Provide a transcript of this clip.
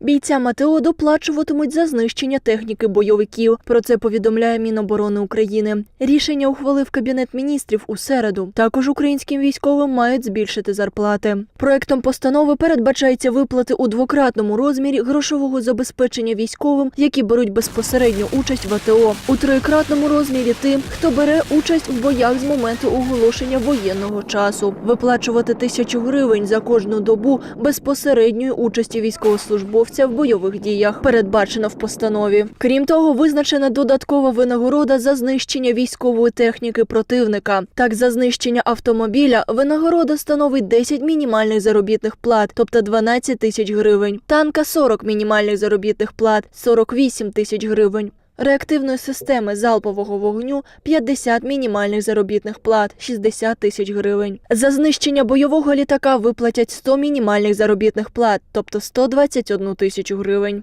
Бійцям АТО доплачуватимуть за знищення техніки бойовиків. Про це повідомляє Міноборони України. Рішення ухвалив Кабінет міністрів у середу. Також українським військовим мають збільшити зарплати. Проектом постанови передбачається виплати у двократному розмірі грошового забезпечення військовим, які беруть безпосередню участь в АТО, у трикратному розмірі тим, хто бере участь в боях з моменту оголошення воєнного часу, виплачувати тисячу гривень за кожну добу безпосередньої участі військовослужбовця в бойових діях, передбачено в постанові. Крім того, визначена додаткова винагорода за знищення військової техніки противника. Так, за знищення автомобіля винагорода становить 10 мінімальних заробітних плат, тобто 12 тисяч гривень. Танка 40 мінімальних заробітних плат, 48 тисяч гривень. Реактивної системи залпового вогню 50 мінімальних заробітних плат 60 тисяч гривень. За знищення бойового літака виплатять 100 мінімальних заробітних плат, тобто 121 тисячу гривень.